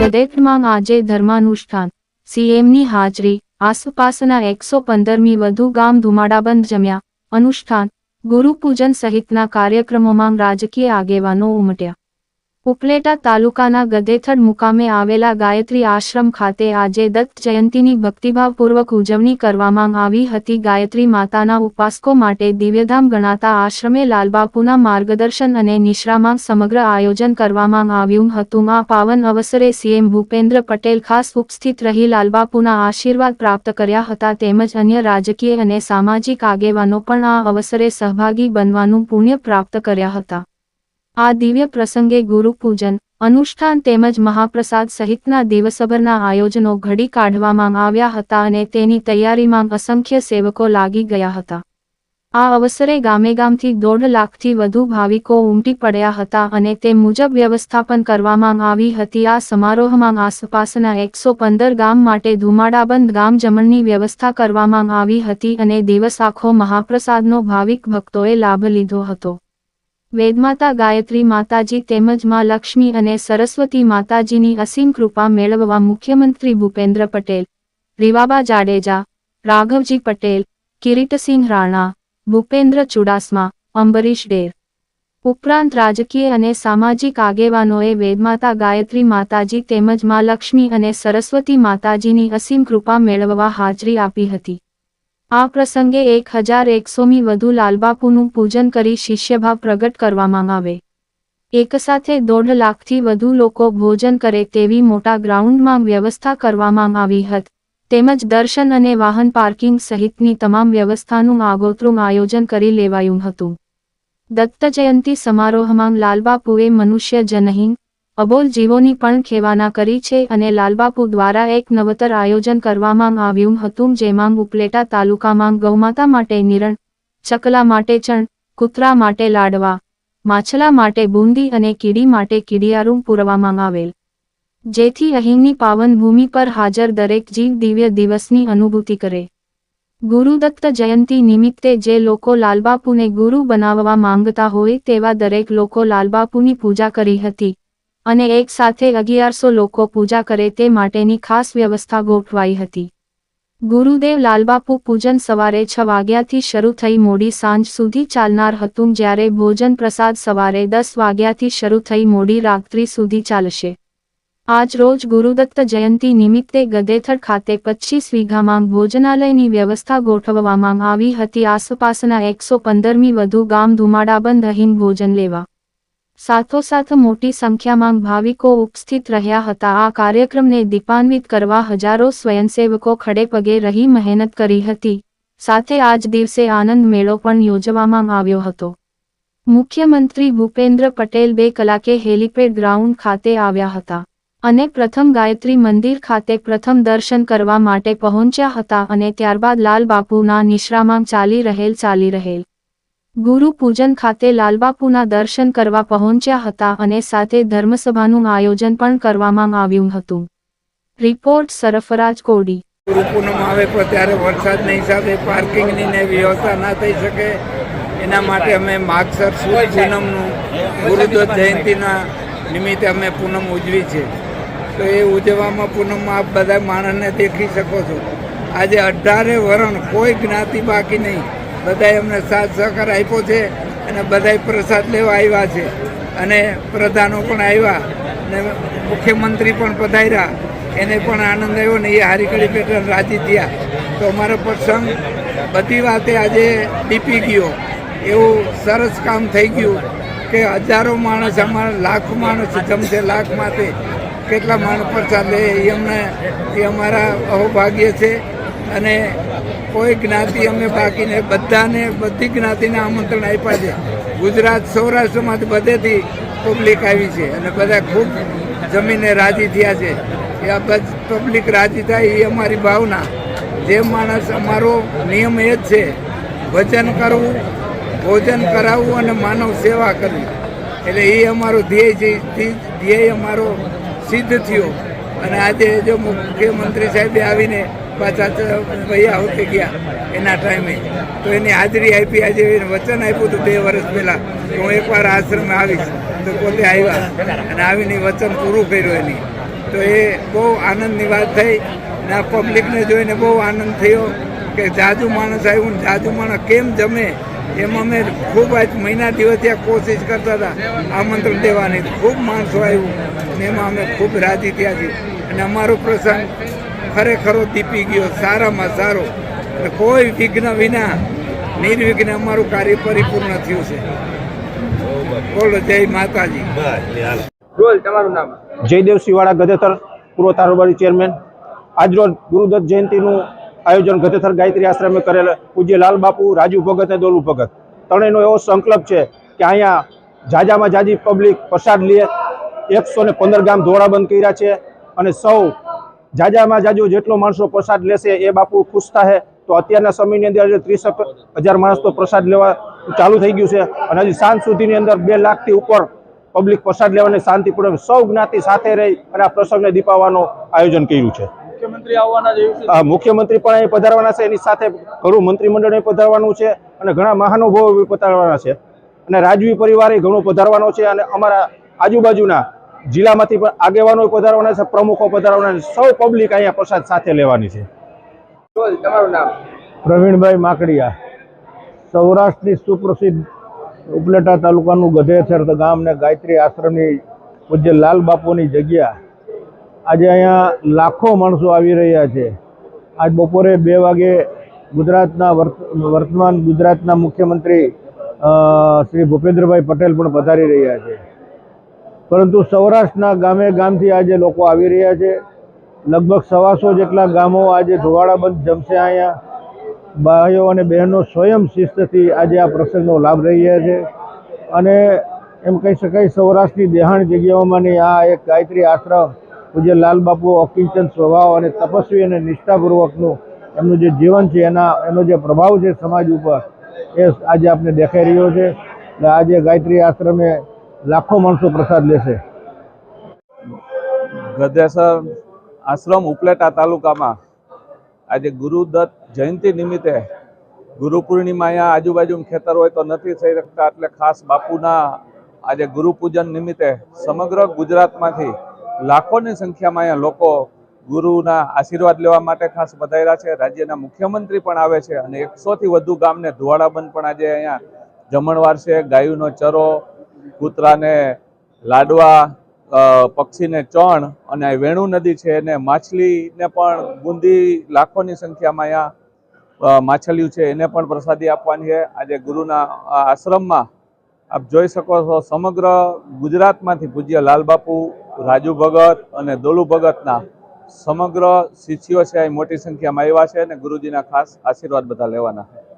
ગદેટમાં આજે ધર્માનુષ્ઠાન. સીએમની હાજરી, આસપાસના એકસો પંદરમી વધુ ગામ ધુમાડાબંધ જમ્યા. અનુષ્ઠાન, ગુરુપૂજન સહિતના કાર્યક્રમોમાં રાજકીય આગેવાનો ઉમટ્યા. ઉપલેટા તાલુકાના ગદેથડ મુકામે આવેલા ગાયત્રી આશ્રમ ખાતે આજે દત્ત જયંતીની ભક્તિભાવપૂર્વક ઉજવણી કરવામાં આવી હતી. ગાયત્રી માતાના ઉપાસકો માટે દિવ્યધામ ગણાતા આશ્રમે લાલબાપુના માર્ગદર્શન અને નિશ્રામાં સમગ્ર આયોજન કરવામાં આવ્યું હતું. આ પાવન અવસરે સીએમ ભૂપેન્દ્ર પટેલ ખાસ ઉપસ્થિત રહી લાલબાપુના આશીર્વાદ પ્રાપ્ત કર્યા હતા. તેમજ અન્ય રાજકીય અને સામાજિક આગેવાનો પણ આ અવસરે સહભાગી બનવાનું પુણ્ય પ્રાપ્ત કર્યા હતા. આ દિવ્ય પ્રસંગે ગુરુપૂજન અનુષ્ઠાન તેમજ મહાપ્રસાદ સહિતના દિવસભરના આયોજનો ઘડી કાઢવામાં આવ્યા હતા અને તેની તૈયારીમાં અસંખ્ય સેવકો લાગી ગયા હતા. આ અવસરે ગામે ગામથી દોઢ લાખથી વધુ ભાવિકો ઉમટી પડ્યા હતા અને તે મુજબ વ્યવસ્થાપન કરવામાં આવી હતી. આ સમારોહમાં આસપાસના એકસો પંદર ગામ માટે ધુમાડાબંધ ગામ જમણની વ્યવસ્થા કરવામાં આવી હતી અને દિવસ આખો મહાપ્રસાદનો ભાવિક ભક્તોએ લાભ લીધો હતો. વેદમાતા ગાયત્રી માતાજી તેમજમાં લક્ષ્મી અને સરસ્વતી માતાજીની અસીમ કૃપા મેળવવા મુખ્યમંત્રી ભૂપેન્દ્ર પટેલ, રીવાબા જાડેજા, રાઘવજી પટેલ, કિરીટસિંહ રાણા, ભૂપેન્દ્ર ચુડાસમા, અંબરીશ ડેર. ઉપરાંત રાજકીય અને સામાજિક આગેવાનોએ વેદમાતા ગાયત્રી માતાજી તેમજમાં લક્ષ્મી અને સરસ્વતી માતાજીની અસીમ કૃપા મેળવવા હાજરી આપી હતી. આ પ્રસંગે એક હજાર એકસોમી વધુ લાલબાપુનું પૂજન કરી શિષ્યભાવ પ્રગટ કરવામાં આવે. એક સાથે દોઢ લાખથી વધુ લોકો ભોજન કરે તેવી મોટા ગ્રાઉન્ડમાં વ્યવસ્થા કરવામાં આવી હતી. તેમજ દર્શન અને વાહન પાર્કિંગ સહિતની તમામ વ્યવસ્થાનું આગોતરું આયોજન કરી લેવાયું હતું. દત્ત જયંતી સમારોહમાં લાલબાપુએ મનુષ્ય જનહીન અબોલ જીવોની પણ ખેવાના કરી છે અને લાલબાપુ દ્વારા એક નવતર આયોજન કરવામાં આવ્યું હતું જેમાં ઉપલેટા તાલુકામાં ગૌમાતા માટે નિરણ, ચકલા માટે ચણ, કૂતરા માટે લાડવા, માછલા માટે બુંદી અને કીડી માટે કીડિયારું પૂરવામાં આવેલ. જેથી અહીંની પાવન ભૂમિ પર હાજર દરેક જીવ દિવ્ય દિવસની અનુભૂતિ કરે. ગુરુદત્ત જયંતી નિમિત્તે જે લોકો લાલબાપુને ગુરુ બનાવવા માંગતા હોય તેવા દરેક લોકો લાલબાપુની પૂજા કરી હતી. અને એક સાથે અગિયારસો લોકો પૂજા કરે તે માટેની ખાસ વ્યવસ્થા ગોઠવાઈ હતી. ગુરુદેવ લાલબાપુ પૂજન સવારે છ વાગ્યાથી શરૂ થઈ મોડી સાંજ સુધી ચાલનાર હતું જ્યારે ભોજન પ્રસાદ સવારે દસ વાગ્યાથી શરૂ થઈ મોડી રાત્રિ સુધી ચાલશે. આજ રોજ ગુરુદત્ત જયંતી નિમિત્તે ગદેથડ ખાતે પચીસ વીઘામાં ભોજનાલયની વ્યવસ્થા ગોઠવવામાં આવી હતી. આસપાસના એકસો પંદરમી વધુ ગામ ધુમાડાબંધ અહીં ભોજન લેવા સાથોસાથ મોટી સંખ્યામાં ભાવિકો ઉપસ્થિત રહ્યા હતા. આ કાર્યક્રમને દીપાન્વિત કરવા હજારો સ્વયંસેવકો ખડે પગે રહી મહેનત કરી હતી. સાથે આજ દિવસે આનંદ મેળો પણ યોજવામાં આવ્યો હતો. મુખ્યમંત્રી ભૂપેન્દ્ર પટેલ બે કલાકે હેલીપેડ ગ્રાઉન્ડ ખાતે આવ્યા હતા અને પ્રથમ ગાયત્રી મંદિર ખાતે પ્રથમ દર્શન કરવા માટે પહોંચ્યા હતા અને ત્યારબાદ લાલ બાપુના નિશ્રામાં ચાલી રહેલ ચાલી રહેલ. ગુરુ પૂજન ખાતે લાલબાપુના દર્શન કરવા પહોંચ્યા હતા અને સાથે ધર્મસભાનું આયોજન પણ કરવામાં આવ્યું હતું. રિપોર્ટ સરફરાજ કોડી. ગુરુ પૂનમ આવે પણ ત્યારે વરસાદના હિસાબે પાર્કિંગની ને વ્યવસ્થા ના થઈ શકે. એના માટે અમે માગસર સુદ પૂનમનું ગુરુદત્ત જયંતિના નિમિત્તે અમે પૂનમ ઉજવી છે. તો એ ઉજવવામાં પૂનમમાં આપ બધા માણસને દેખી શકો છો. આજે અઢારે વરણ કોઈ જ્ઞાતિ બાકી નહીં. બધાએ અમને સાથ સહકાર આપ્યો છે અને બધાએ પ્રસાદ લેવા આવ્યા છે. અને પ્રધાનો પણ આવ્યા અને મુખ્યમંત્રી પણ પધાર્યા. એને પણ આનંદ આવ્યો ને એ હારીકડી પેટર્ન રાજી થયા. તો અમારો પ્રસંગ બધી વાતે આજે દીપી ગયો. એવું સરસ કામ થઈ ગયું કે હજારો માણસ અમારા લાખ માણસ જમશે માટે કેટલા માણસ પ્રસાદ લે એ અમને, એ અમારા અહોભાગ્ય છે. અને કોઈ જ્ઞાતિ અમે બાકીને બધાને, બધી જ્ઞાતિને આમંત્રણ આપ્યા છે. ગુજરાત સૌરાષ્ટ્રમાંથી બધેથી પબ્લિક આવી છે અને બધા ખૂબ જમીને રાજી થયા છે. એ આ પબ્લિક રાજી થાય એ અમારી ભાવના. જે માણસ અમારો નિયમ એ જ છે. ભજન કરવું, ભોજન કરાવવું અને માનવ સેવા કરવી. એટલે એ અમારો ધ્યેય છે. ધ્યેય અમારો સિદ્ધ થયો. અને આજે જો મુખ્યમંત્રી સાહેબે આવીને પાછા ભૈયા હોતે ગયા એના ટાઈમે તો એની હાજરી આપી, આજે વચન આપ્યું હતું બે વર્ષ પહેલાં. હું એકવાર આશ્રમે આવીશ. તો પોતે આવ્યા અને આવીને વચન પૂરું કર્યું એની. તો એ બહુ આનંદની વાત થઈ ને આ પબ્લિકને જોઈને બહુ આનંદ થયો કે જાજુ માણસ આવ્યું ને જાજુ માણસ કેમ જમે? એમ અમે ખૂબ આજ મહિના દિવસ ત્યાં કોશિશ કરતા હતા આમંત્રણ દેવાની. ખૂબ માણસો આવ્યું ને એમાં અમે ખૂબ રાજી થયા છીએ. અને અમારો પ્રસંગ ખરેખરો દીપી ગયો સારામાં સારો. અને કોઈ વિઘ્ન વિના નિર્વિઘ્ન અમારું કાર્ય પરિપૂર્ણ થયું છે. બોલો જય માતાજી. બોલ તમારું નામ? જયદેવ સિવાળા ગધેથર પૂર્વ તારોબારી ચેરમેન. આજરોજ ગુરુદત્ત જયંતિનું આયોજન ગધેથર ગાયત્રી આશ્રમે કરેલ પૂજ્ય લાલ બાપુ રાજુ ભગત અને દોલુ ભગત. ત્રણેયનો એવો સંકલ્પ છે કે અહીંયા જાજામાં જાજી પબ્લિક પ્રસાદ લે. એકસો ને પંદર ગામ ધોળાબંધ કર્યા છે અને સૌ જાજામાં જાજુ જેટલો માણસો પ્રસાદ લેશે એ બાપુ ખુશ થાય તો અત્યારના સમયની અંદર ત્રીસ હજાર માણસ તો પ્રસાદ લેવા ચાલુ થઈ ગયું છે. અને હજી સાંજ સુધીની અંદર બે લાખથી ઉપર પબ્લિક પ્રસાદ લેવાની શાંતિપૂર્વક સૌ જ્ઞાતિ સાથે રહી અને આ પ્રસંગને દીપાવવાનું આયોજન કર્યું છે. મુખ્યમંત્રી પણ અહીં પધારવાના છે. એની સાથે ઘણું મંત્રીમંડળ પધારવાનું છે અને ઘણા મહાનુભાવો પધારવાના છે. અને રાજવી પરિવાર ઘણો પધારવાનો છે અને અમારા આજુબાજુના જિલ્લામાંથી પણ આગેવાનો પધારવાના છે પ્રમુખો પધારવાના છે. સૌ પબ્લિક અહીંયા પ્રસાદ સાથે લેવાની છે. તમારું નામ? પ્રવીણભાઈ માકડિયા. સૌરાષ્ટ્રની સુપ્રસિદ્ધ ઉપલેટા તાલુકાનું ગધેથર ગામ ને ગાયત્રી આશ્રમની પૂજ્ય લાલ બાપુની જગ્યા. આજે અહીંયા લાખો માણસો આવી રહ્યા છે. આજ બપોરે બે વાગે ગુજરાતના વર્તમાન ગુજરાતના મુખ્યમંત્રી શ્રી ભૂપેન્દ્રભાઈ પટેલ પણ પધારી રહ્યા છે. પરંતુ સૌરાષ્ટ્રના ગામે ગામથી આજે લોકો આવી રહ્યા છે. લગભગ સવાસો જેટલા ગામો આજે ધોવાળાબંધ જમશે અહીંયા. ભાઈઓ અને બહેનો સ્વયં શિસ્તથી આજે આ પ્રસંગનો લાભ લઈ રહ્યા છે. અને એમ કહી શકાય સૌરાષ્ટ્રની દેહાણ જગ્યાઓમાંની આ એક ગાયત્રી આશ્રમ, પૂજ્ય લાલબાપુ અકિંચન સ્વભાવ અને તપસ્વી અને નિષ્ઠાપૂર્વકનું એમનું જે જીવન છે, એના, એનો જે પ્રભાવ છે સમાજ ઉપર, એ આજે આપણે દેખાઈ રહ્યો છે. એટલે આજે ગાયત્રી આશ્રમે લાખો માણસો પ્રસાદ લેશે. ગધેસર આશ્રમ ઉપલેટા તાલુકામાં આજે ગુરુદત્ત જયંતિ નિમિત્તે ગુરુ પૂર્ણિમા અહીંયા આજુબાજુ ખેતર હોય તો નથી થઈ શકતા, એટલે ખાસ બાપુના આજે ગુરુપૂજન નિમિત્તે સમગ્ર ગુજરાતમાંથી લાખોની સંખ્યામાં અહીંયા લોકો ગુરુના આશીર્વાદ લેવા માટે ખાસ વધાર્યા છે. રાજ્યના મુખ્યમંત્રી પણ આવે છે અને એકસોથી વધુ ગામને ધુવાડાબંધ પણ આજે અહીંયા જમણવાર છે. ગાયુનો ચરો કૂતરાને લાડવા પક્ષીને ચણ અને વેણુ નદી છે એને માછલીને પણ બુંદી લાખોની સંખ્યામાં અહીંયા અ, માછલીઓ છે એને પણ પ્રસાદી આપવાની છે. આજે ગુરુના આશ્રમમાં આપ જોઈ શકો છો સમગ્ર ગુજરાતમાંથી પૂજ્ય લાલબાપુ રાજુ ભગત અને દોલુ ભગતના સમગ્ર શિષ્યો છે અહીં મોટી સંખ્યામાં આવ્યા છે અને ગુરુજીના ખાસ આશીર્વાદ બધા લેવાના છે.